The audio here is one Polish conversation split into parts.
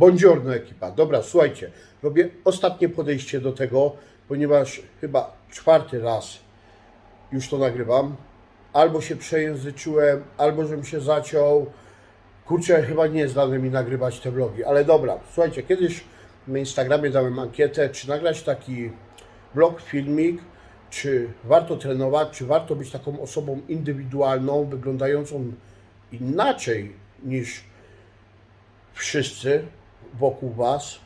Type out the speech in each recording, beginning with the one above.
Buongiorno ekipa. Dobra, słuchajcie, robię ostatnie podejście do tego, ponieważ chyba czwarty raz już to nagrywam. Albo się przejęzyczyłem, albo żebym się zaciął. Kurczę, chyba nie jest dane mi nagrywać te vlogi, ale dobra, słuchajcie, kiedyś na Instagramie dałem ankietę, czy nagrać taki vlog, filmik, czy warto trenować, czy warto być taką osobą indywidualną, wyglądającą inaczej niż wszyscy wokół Was,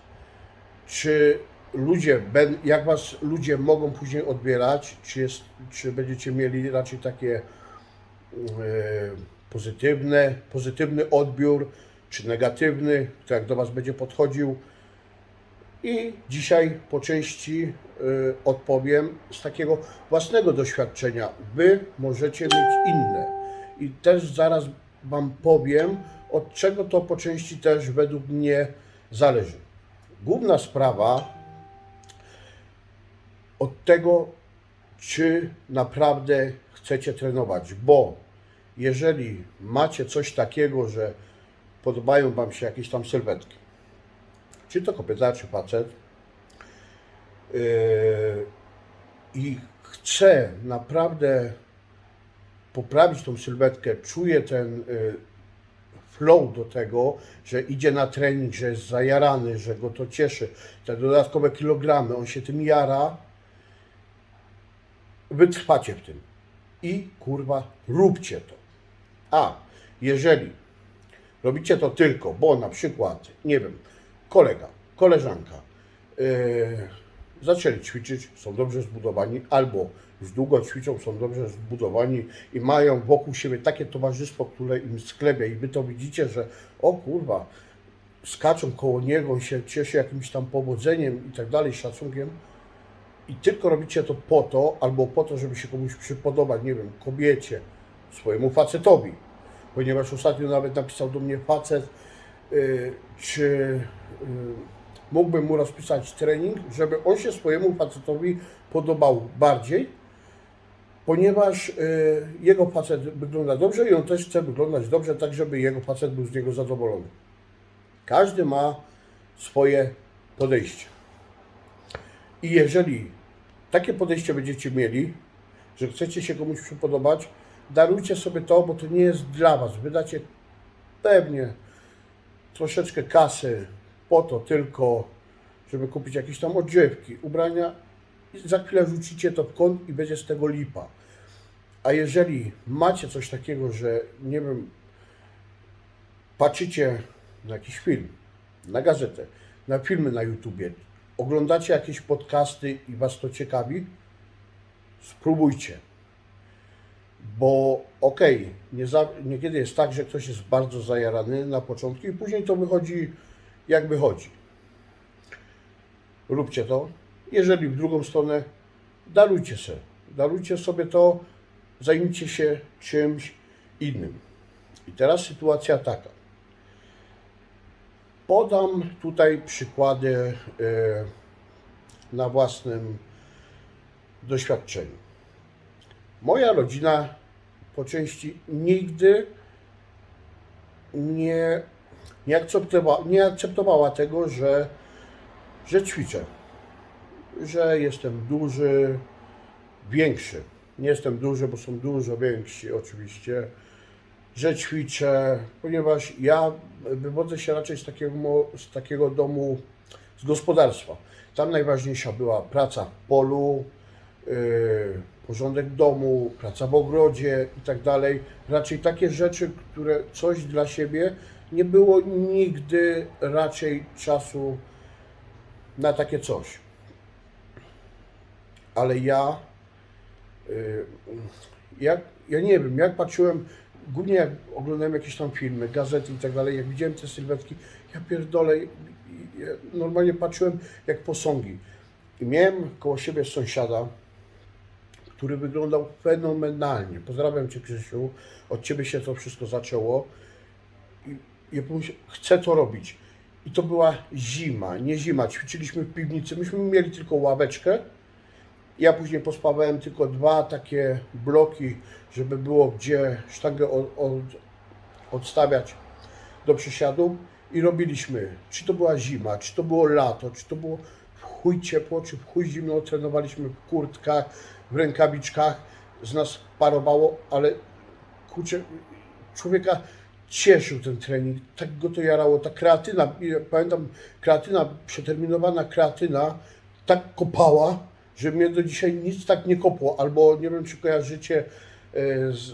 czy ludzie, jak Was ludzie mogą później odbierać, czy, jest, czy będziecie mieli raczej takie e, pozytywne, pozytywny odbiór, czy negatywny, kto jak do Was będzie podchodził. I dzisiaj po części y, odpowiem z takiego własnego doświadczenia. Wy możecie mieć inne. I też zaraz Wam powiem, od czego to po części też według mnie zależy. Główna sprawa od tego, czy naprawdę chcecie trenować, bo jeżeli macie coś takiego, że podobają Wam się jakieś tam sylwetki, czy to kobieta, czy facet, yy, i chce naprawdę poprawić tą sylwetkę, czuje ten yy, flow do tego, że idzie na trening, że jest zajarany, że go to cieszy, te dodatkowe kilogramy, on się tym jara, wytrwacie w tym. I kurwa, róbcie to. A jeżeli robicie to tylko, bo na przykład, nie wiem, kolega, koleżanka yy, zaczęli ćwiczyć, są dobrze zbudowani, albo już długo ćwiczą, są dobrze zbudowani i mają wokół siebie takie towarzystwo, które im sklebia i wy to widzicie, że o kurwa, skaczą koło niego, on się cieszy jakimś tam powodzeniem i tak dalej, szacunkiem, i tylko robicie to po to, albo po to, żeby się komuś przypodobać, nie wiem, kobiecie, swojemu facetowi. Ponieważ ostatnio nawet napisał do mnie facet, y, czy y, mógłbym mu rozpisać trening, żeby on się swojemu facetowi podobał bardziej, ponieważ y, jego facet wygląda dobrze i on też chce wyglądać dobrze, tak żeby jego facet był z niego zadowolony. Każdy ma swoje podejście. I jeżeli takie podejście będziecie mieli, że chcecie się komuś przypodobać, darujcie sobie to, bo to nie jest dla Was. Wydacie pewnie troszeczkę kasy po to tylko, żeby kupić jakieś tam odżywki, ubrania za chwilę rzucicie to w kąt i będzie z tego lipa. A jeżeli macie coś takiego, że nie wiem, patrzycie na jakiś film, na gazetę, na filmy na YouTubie, oglądacie jakieś podcasty i Was to ciekawi, spróbujcie. Bo okej, za- niekiedy jest tak, że ktoś jest bardzo zajarany na początku i później to wychodzi jak wychodzi. Róbcie to. Jeżeli w drugą stronę, darujcie sobie. Darujcie sobie to, zajmijcie się czymś innym. I teraz sytuacja taka. Podam tutaj przykłady e, na własnym doświadczeniu. Moja rodzina po części nigdy nie, nie, akceptowała, nie akceptowała tego, że, że ćwiczę, że jestem duży, większy. Nie jestem duży, bo są dużo więksi oczywiście, że ćwiczę, ponieważ ja wywodzę się raczej z takiego, z takiego domu, z gospodarstwa. Tam najważniejsza była praca w polu, yy, porządek domu, praca w ogrodzie i tak dalej. Raczej takie rzeczy, które coś dla siebie, nie było nigdy raczej czasu na takie coś. Ale ja, yy, jak, ja nie wiem, jak patrzyłem, głównie jak oglądałem jakieś tam filmy, gazety i tak dalej, jak widziałem te sylwetki, ja pierdolę, ja normalnie patrzyłem jak posągi. I miałem koło siebie sąsiada, który wyglądał fenomenalnie. Pozdrawiam Cię Krzysiu, od Ciebie się to wszystko zaczęło. I ja pomyślałem, chcę to robić. I to była zima, nie zima. Ćwiczyliśmy w piwnicy, myśmy mieli tylko ławeczkę. Ja później pospawałem tylko dwa takie bloki, żeby było gdzie sztangę od, od, odstawiać do przysiadu. i robiliśmy, czy to była zima, czy to było lato, czy to było w chuj ciepło, czy w chuj zimno, trenowaliśmy w kurtkach, w rękawiczkach, z nas parowało, ale kurczę, człowieka cieszył ten trening, tak go to jarało, ta kreatyna, pamiętam, kreatyna, przeterminowana kreatyna tak kopała, że mnie do dzisiaj nic tak nie kopło, albo nie wiem, czy kojarzycie e, z,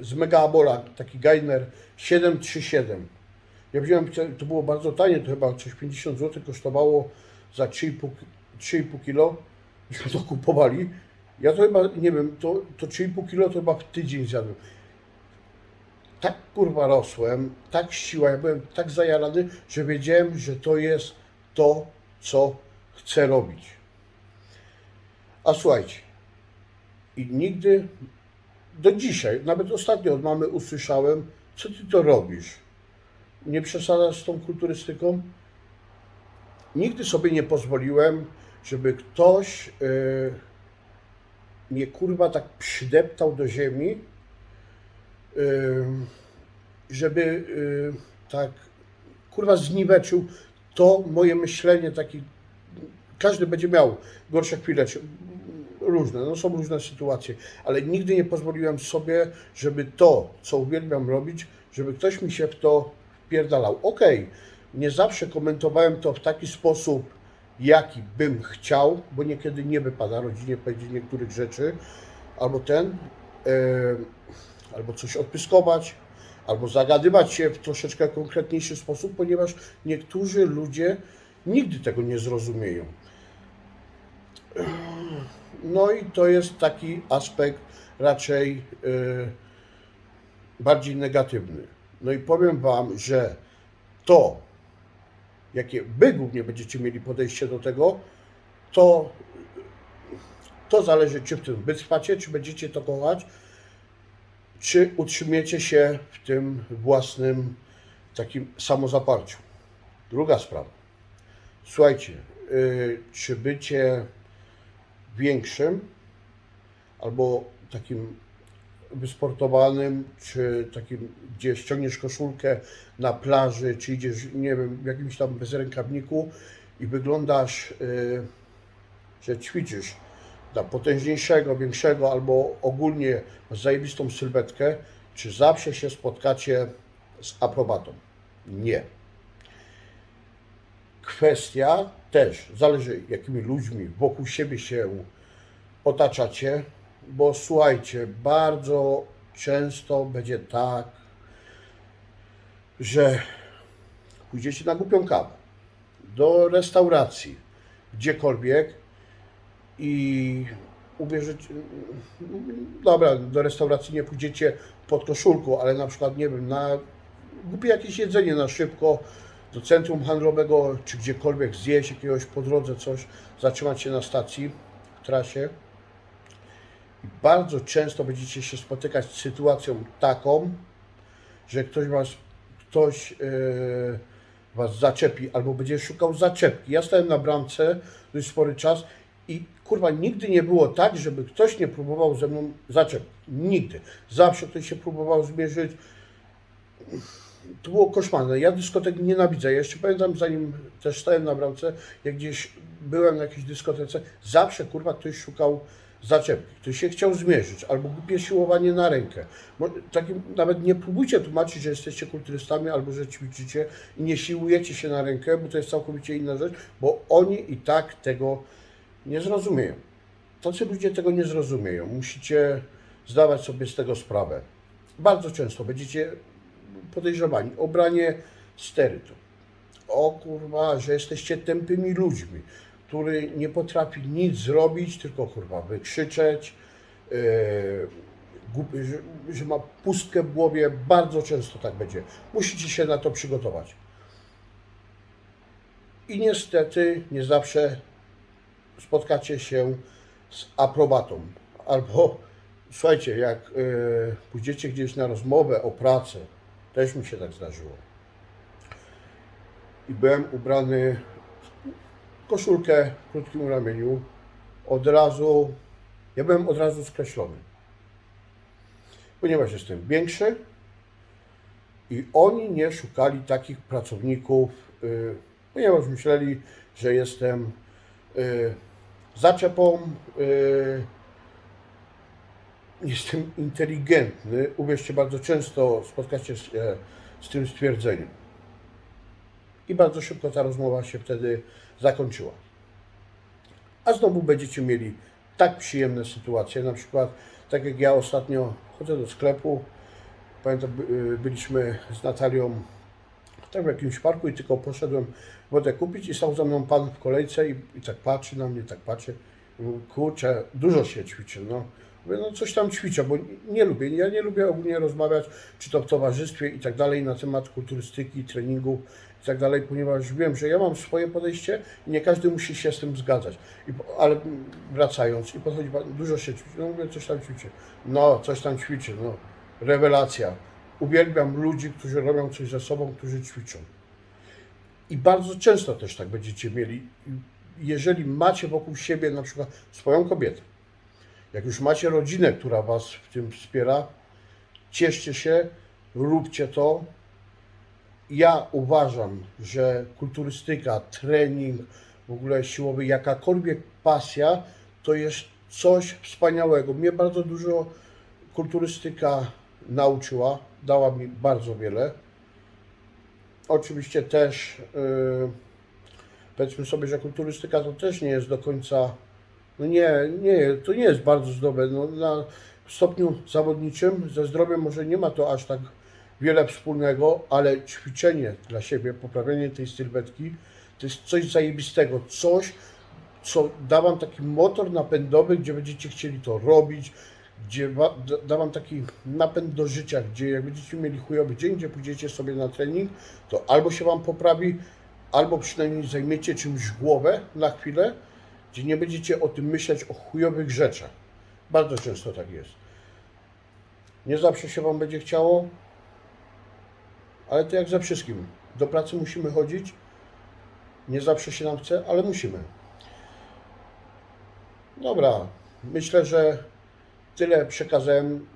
e, z Megabola, taki Gainer 737. Ja wziąłem, to było bardzo tanie, to chyba coś 50 zł kosztowało za 3,5 3,5 kilo. Myśmy to kupowali. Ja to chyba, nie wiem, to, to 3,5 kilo to chyba w tydzień zjadłem. Tak kurwa rosłem, tak siła, ja byłem tak zajarany, że wiedziałem, że to jest to, co chcę robić. A słuchajcie, i nigdy do dzisiaj, nawet ostatnio od mamy usłyszałem, co ty to robisz? Nie przesadzasz z tą kulturystyką? Nigdy sobie nie pozwoliłem, żeby ktoś yy, mnie kurwa tak przydeptał do ziemi, żeby yy, tak kurwa zniweczył to moje myślenie taki każdy będzie miał gorsze chwile, różne, no są różne sytuacje, ale nigdy nie pozwoliłem sobie, żeby to, co uwielbiam robić, żeby ktoś mi się w to wpierdalał. Okej, nie zawsze komentowałem to w taki sposób, jaki bym chciał, bo niekiedy nie wypada rodzinie powiedzieć niektórych rzeczy, albo ten, e, albo coś odpyskować, albo zagadywać się w troszeczkę konkretniejszy sposób, ponieważ niektórzy ludzie nigdy tego nie zrozumieją. No i to jest taki aspekt raczej y, bardziej negatywny. No i powiem Wam, że to, jakie Wy głównie będziecie mieli podejście do tego, to, to zależy, czy w tym wytrwacie, czy będziecie to kochać, czy utrzymiecie się w tym własnym takim samozaparciu. Druga sprawa. Słuchajcie, y, czy bycie większym albo takim wysportowanym, czy takim, gdzie ściągniesz koszulkę na plaży, czy idziesz, nie wiem, w jakimś tam bezrękawniku i wyglądasz, y, że ćwiczysz dla potężniejszego, większego albo ogólnie zajebistą sylwetkę, czy zawsze się spotkacie z aprobatą? Nie. Kwestia też zależy, jakimi ludźmi wokół siebie się otaczacie, bo słuchajcie, bardzo często będzie tak, że pójdziecie na głupią kawę, do restauracji, gdziekolwiek i ubierzecie, dobra, do restauracji nie pójdziecie pod koszulką, ale na przykład, nie wiem, na głupie jakieś jedzenie na szybko, do centrum handlowego, czy gdziekolwiek zjeść jakiegoś po drodze coś, zatrzymać się na stacji, w trasie. I bardzo często będziecie się spotykać z sytuacją taką, że ktoś was, ktoś yy, was zaczepi albo będzie szukał zaczepki. Ja stałem na bramce dość spory czas i kurwa nigdy nie było tak, żeby ktoś nie próbował ze mną zaczepki. Nigdy. Zawsze ktoś się próbował zmierzyć to było koszmarne. Ja dyskotek nienawidzę. Ja jeszcze pamiętam, zanim też stałem na bramce, jak gdzieś byłem na jakiejś dyskotece, zawsze kurwa ktoś szukał zaczepki, ktoś się chciał zmierzyć, albo głupie siłowanie na rękę. Takim, nawet nie próbujcie tłumaczyć, że jesteście kulturystami, albo że ćwiczycie i nie siłujecie się na rękę, bo to jest całkowicie inna rzecz, bo oni i tak tego nie zrozumieją. Tacy ludzie tego nie zrozumieją. Musicie zdawać sobie z tego sprawę. Bardzo często będziecie podejrzewani o branie sterytu. O kurwa, że jesteście tępymi ludźmi, który nie potrafi nic zrobić, tylko kurwa wykrzyczeć, yy, że, że ma pustkę w głowie. Bardzo często tak będzie. Musicie się na to przygotować. I niestety nie zawsze spotkacie się z aprobatą. Albo słuchajcie, jak yy, pójdziecie gdzieś na rozmowę o pracę, też mi się tak zdarzyło. I byłem ubrany w koszulkę w krótkim ramieniu. Od razu, ja byłem od razu skreślony. Ponieważ jestem większy, I oni nie szukali takich pracowników, y, ponieważ myśleli, że jestem y, zaczepą, y, jestem inteligentny. Uwierzcie, bardzo często spotkacie się z tym stwierdzeniem. I bardzo szybko ta rozmowa się wtedy zakończyła. A znowu będziecie mieli tak przyjemne sytuacje, na przykład tak jak ja ostatnio chodzę do sklepu, pamiętam by- byliśmy z Natalią tak w jakimś parku i tylko poszedłem wodę kupić i stał za mną pan w kolejce i, i tak patrzy na mnie, tak patrzy. Kurczę, dużo się ćwiczy, no. Mówię, no coś tam ćwiczę, bo nie, lubię, ja nie lubię ogólnie rozmawiać, czy to w towarzystwie i tak dalej, na temat kulturystyki, treningu i tak dalej, ponieważ wiem, że ja mam swoje podejście i nie każdy musi się z tym zgadzać. I, ale wracając, i podchodzi pan, dużo się ćwiczy, no mówię, coś tam ćwiczy. No, coś tam ćwiczy, no. Rewelacja. Uwielbiam ludzi, którzy robią coś ze sobą, którzy ćwiczą. I bardzo często też tak będziecie mieli. Jeżeli macie wokół siebie na przykład swoją kobietę, jak już macie rodzinę, która Was w tym wspiera, cieszcie się, róbcie to. Ja uważam, że kulturystyka, trening, w ogóle siłowy, jakakolwiek pasja, to jest coś wspaniałego. Mnie bardzo dużo kulturystyka nauczyła, dała mi bardzo wiele. Oczywiście też yy, powiedzmy sobie, że kulturystyka to też nie jest do końca, no nie, nie, to nie jest bardzo zdrowe. No, na stopniu zawodniczym ze zdrowiem może nie ma to aż tak wiele wspólnego, ale ćwiczenie dla siebie, poprawienie tej sylwetki, to jest coś zajebistego, coś, co da Wam taki motor napędowy, gdzie będziecie chcieli to robić, gdzie da- Wam taki napęd do życia, gdzie jak będziecie mieli chujowy dzień, gdzie pójdziecie sobie na trening, to albo się Wam poprawi, albo przynajmniej zajmiecie czymś głowę na chwilę, gdzie nie będziecie o tym myśleć, o chujowych rzeczach. Bardzo często tak jest. Nie zawsze się Wam będzie chciało, ale to jak ze wszystkim. Do pracy musimy chodzić, nie zawsze się nam chce, ale musimy. Dobra, myślę, że tyle przekazałem.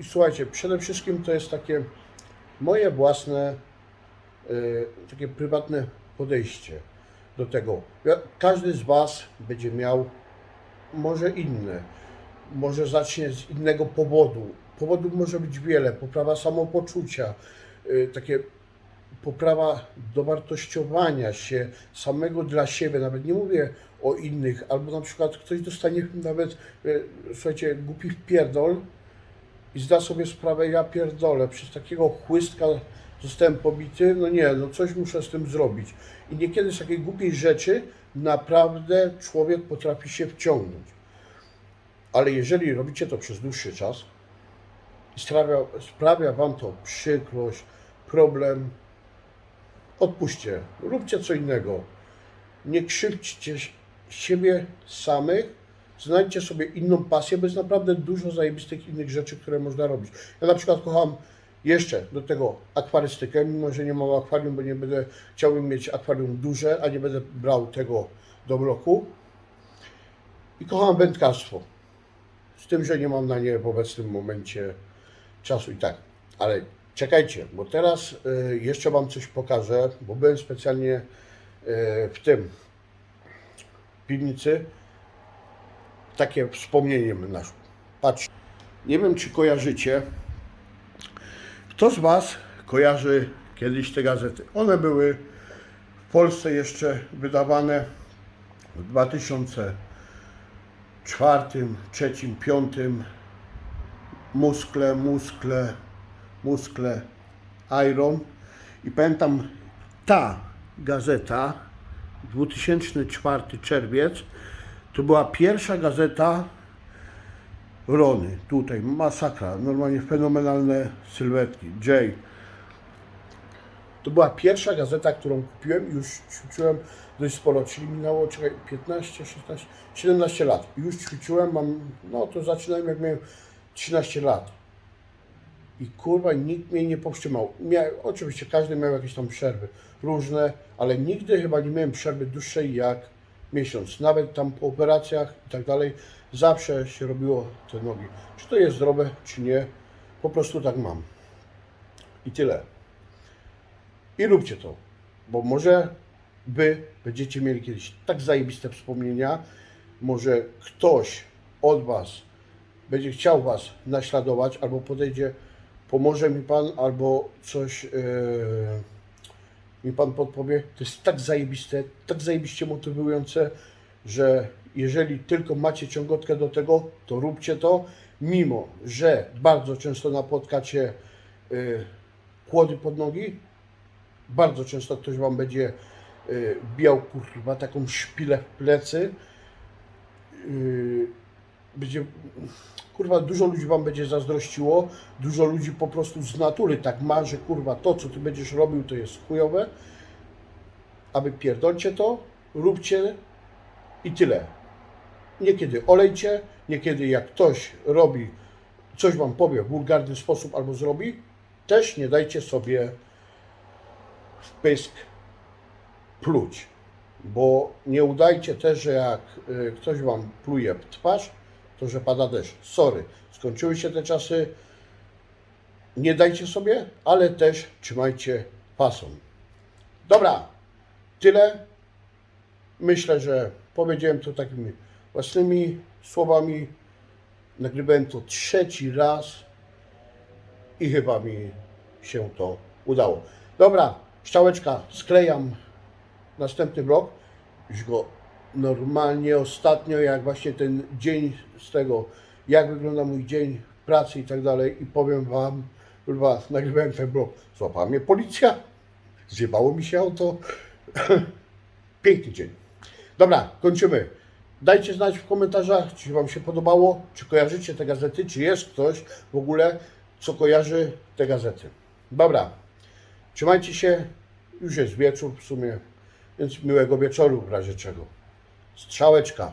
I słuchajcie, przede wszystkim to jest takie moje własne, y, takie prywatne podejście do tego. Każdy z Was będzie miał może inne, może zacznie z innego powodu. Powodów może być wiele, poprawa samopoczucia, y, takie poprawa dowartościowania się samego dla siebie, nawet nie mówię o innych, albo na przykład ktoś dostanie nawet, y, słuchajcie, głupi wpierdol i zda sobie sprawę, ja pierdolę, przez takiego chłystka zostałem pobity, no nie, no coś muszę z tym zrobić. I niekiedy z takiej głupiej rzeczy naprawdę człowiek potrafi się wciągnąć. Ale jeżeli robicie to przez dłuższy czas sprawia, sprawia Wam to przykrość, problem, odpuśćcie, róbcie co innego. Nie krzywdźcie siebie samych, znajdźcie sobie inną pasję, bo jest naprawdę dużo zajebistych innych rzeczy, które można robić. Ja na przykład kocham jeszcze do tego akwarystykę, mimo że nie mam akwarium, bo nie będę chciałbym mieć akwarium duże, a nie będę brał tego do bloku. I kocham wędkarstwo. Z tym, że nie mam na nie w obecnym momencie czasu i tak. Ale czekajcie, bo teraz y, jeszcze Wam coś pokażę, bo byłem specjalnie y, w tym w piwnicy. Takie wspomnienie mi naszło. Patrz, nie wiem czy kojarzycie. Kto z Was kojarzy kiedyś te gazety? One były w Polsce jeszcze wydawane w 2004, 2003, 2005 muskle, muskle, muskle, iron. I pamiętam, ta gazeta, 2004 czerwiec, to była pierwsza gazeta Rony. Tutaj, masakra, normalnie fenomenalne sylwetki. J. To była pierwsza gazeta, którą kupiłem już ćwiczyłem dość sporo, czyli minęło, czekaj, 15, 16, 17 lat. Już ćwiczyłem, mam, no to zaczynałem jak miałem 13 lat. I kurwa, nikt mnie nie powstrzymał. Oczywiście każdy miał jakieś tam przerwy, różne, ale nigdy chyba nie miałem przerwy dłuższej jak miesiąc. Nawet tam po operacjach i tak dalej, zawsze się robiło te nogi. Czy to jest zdrowe, czy nie, po prostu tak mam. I tyle. I róbcie to, bo może wy będziecie mieli kiedyś tak zajebiste wspomnienia, może ktoś od was będzie chciał was naśladować, albo podejdzie, pomoże mi pan, albo coś yy, mi pan podpowie. To jest tak zajebiste, tak zajebiście motywujące, że jeżeli tylko macie ciągotkę do tego, to róbcie to, mimo że bardzo często napotkacie yy, kłody pod nogi, bardzo często ktoś wam będzie bijał kurwa taką szpilę w plecy. Będzie, kurwa, dużo ludzi wam będzie zazdrościło, dużo ludzi po prostu z natury tak ma, że kurwa to, co ty będziesz robił, to jest chujowe. Aby pierdolcie to, róbcie i tyle. Niekiedy olejcie, niekiedy jak ktoś robi, coś wam powie w wulgarny sposób albo zrobi, też nie dajcie sobie w pysk pluć. Bo nie udajcie też, że jak y, ktoś wam pluje w twarz, to że pada deszcz. Sorry, skończyły się te czasy. Nie dajcie sobie, ale też trzymajcie fason. Dobra, tyle. Myślę, że powiedziałem to takimi własnymi słowami. Nagrywałem to trzeci raz i chyba mi się to udało. Dobra, szczałeczka, sklejam następny blok. Już go normalnie ostatnio, jak właśnie ten dzień z tego, jak wygląda mój dzień pracy i tak dalej i powiem Wam, kurwa, nagrywałem ten blok, złapała mnie policja, zjebało mi się auto. Piękny dzień. Dobra, kończymy. Dajcie znać w komentarzach, czy Wam się podobało, czy kojarzycie te gazety, czy jest ktoś w ogóle, co kojarzy te gazety. Dobra, trzymajcie się, już jest wieczór w sumie, więc miłego wieczoru w razie czego. Strzałeczka.